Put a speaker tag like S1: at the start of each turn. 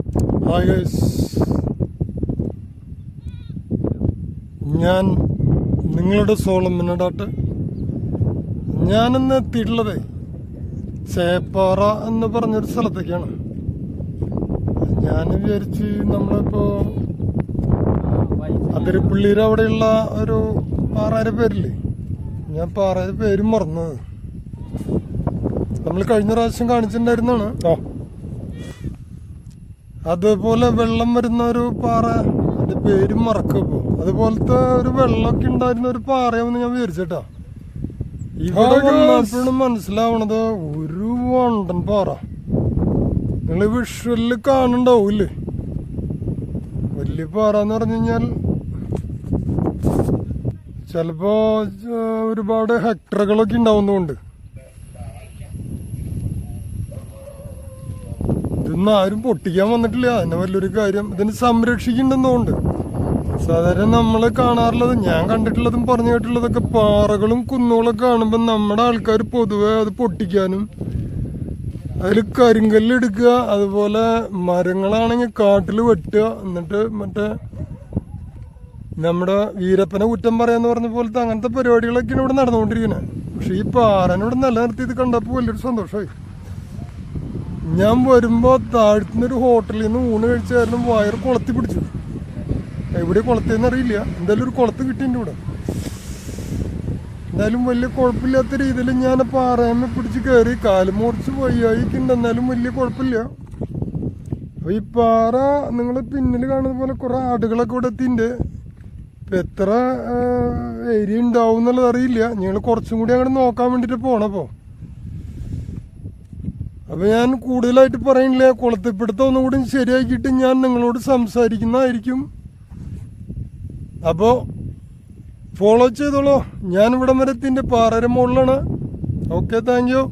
S1: Hi guys ഞാൻ നിങ്ങളുടെ സോളം മിന്നടാട്ട് ഞാനിന്ന് എത്തിയിട്ടുള്ളത് ചേപ്പാറ എന്ന് പറഞ്ഞൊരു സ്ഥലത്തേക്കാണ്. ഞാൻ വിചാരിച്ച് നമ്മളിപ്പോ അതിരപ്പള്ളിയിൽ അവിടെയുള്ള ഒരു പാറയുടെ പേരില്ലേ? ഞാൻ പാറയുടെ പേര് മറന്നത്. നമ്മൾ കഴിഞ്ഞ പ്രാവശ്യം കാണിച്ചിട്ടുണ്ടായിരുന്നാണ് അതുപോലെ വെള്ളം വരുന്ന ഒരു പാറ അതിന്റെ പേര് മറക്കപ്പോ. അതുപോലത്തെ ഒരു വെള്ളമൊക്കെ ഉണ്ടായിരുന്ന ഒരു പാറയാണെന്ന് ഞാൻ വിചാരിച്ചേട്ടാ ഇവിടെ വന്നപ്പോഴും മനസ്സിലാവണത്. ഒരു വണ്ടൻ പാറ. നിങ്ങൾ വിഷ്വലിൽ കാണുണ്ടാവൂല്ലേ വലിയ പാറ എന്ന് പറഞ്ഞു കഴിഞ്ഞാൽ ചിലപ്പോ ഒരുപാട് ഹെക്ടറുകളൊക്കെ ഉണ്ടാവുന്നതുകൊണ്ട്. ഇതൊന്നും ആരും പൊട്ടിക്കാൻ വന്നിട്ടില്ല. അതിന് വലിയൊരു കാര്യം ഇതിന് സംരക്ഷിക്കുന്നുണ്ട് സാധാരണ നമ്മൾ കാണാറുള്ളത് ഞാൻ കണ്ടിട്ടുള്ളതും പറഞ്ഞു കേട്ടുള്ളതൊക്കെ പാറകളും കുന്നുകളൊക്കെ കാണുമ്പോൾ നമ്മുടെ ആൾക്കാർ പൊതുവെ അത് പൊട്ടിക്കാനും അതിൽ കരിങ്കല്ലെടുക്കുക അതുപോലെ മരങ്ങളാണെങ്കിൽ കാട്ടിൽ വെട്ടുക എന്നിട്ട് മറ്റേ നമ്മുടെ വീരപ്പനെ കുറ്റം പറയാന്ന് പറഞ്ഞ പോലത്തെ അങ്ങനത്തെ പരിപാടികളൊക്കെയാണ് ഇവിടെ നടന്നുകൊണ്ടിരിക്കുന്നത്. പക്ഷേ ഈ പാറനെ ഇവിടെ നിലനിർത്തിയത് കണ്ടപ്പോൾ വലിയൊരു സന്തോഷമായി. ഞാൻ വരുമ്പോ താഴ്ത്തുന്ന ഒരു ഹോട്ടലിൽ നിന്ന് ഊണ് കഴിച്ച കാരണം വയറ് കുളത്തി പിടിച്ചു. എവിടെ കുളത്തേന്ന് അറിയില്ല. എന്തായാലും ഒരു കുളത്ത് എന്റെ ഇവിടെ എന്തായാലും വലിയ കുഴപ്പമില്ലാത്ത രീതിയിൽ ഞാൻ പാറയമ്മ പിടിച്ച് കയറി കാൽ മുറിച്ച് വയ്യായിക്കുണ്ട് എന്നാലും വലിയ കുഴപ്പമില്ല അപ്പൊ ഈ പാറ നിങ്ങൾ പിന്നിൽ കാണുന്ന പോലെ കുറെ ആടുകളൊക്കെ ഇവിടെ എത്തിയിട്ടുണ്ട്. ഇപ്പൊ എത്ര ഏരിയ ഉണ്ടാവും എന്നുള്ളത് അറിയില്ല. ഞങ്ങൾ കുറച്ചും കൂടി അങ്ങോട്ട് നോക്കാൻ വേണ്ടിട്ട് പോണപ്പോ അപ്പൊ ഞാൻ കൂടുതലായിട്ട് പറയുന്നില്ല കുളത്തിപ്പിടുത്തം ഒന്നും കൂടി ശരിയാക്കിയിട്ട് ഞാൻ നിങ്ങളോട് സംസാരിക്കുന്നതായിരിക്കും. അപ്പോൾ ഫോളോ ചെയ്തോളൂ. ഞാൻ ഇവിടം വരെ പാറര മുകളിലാണ്. Okay thank you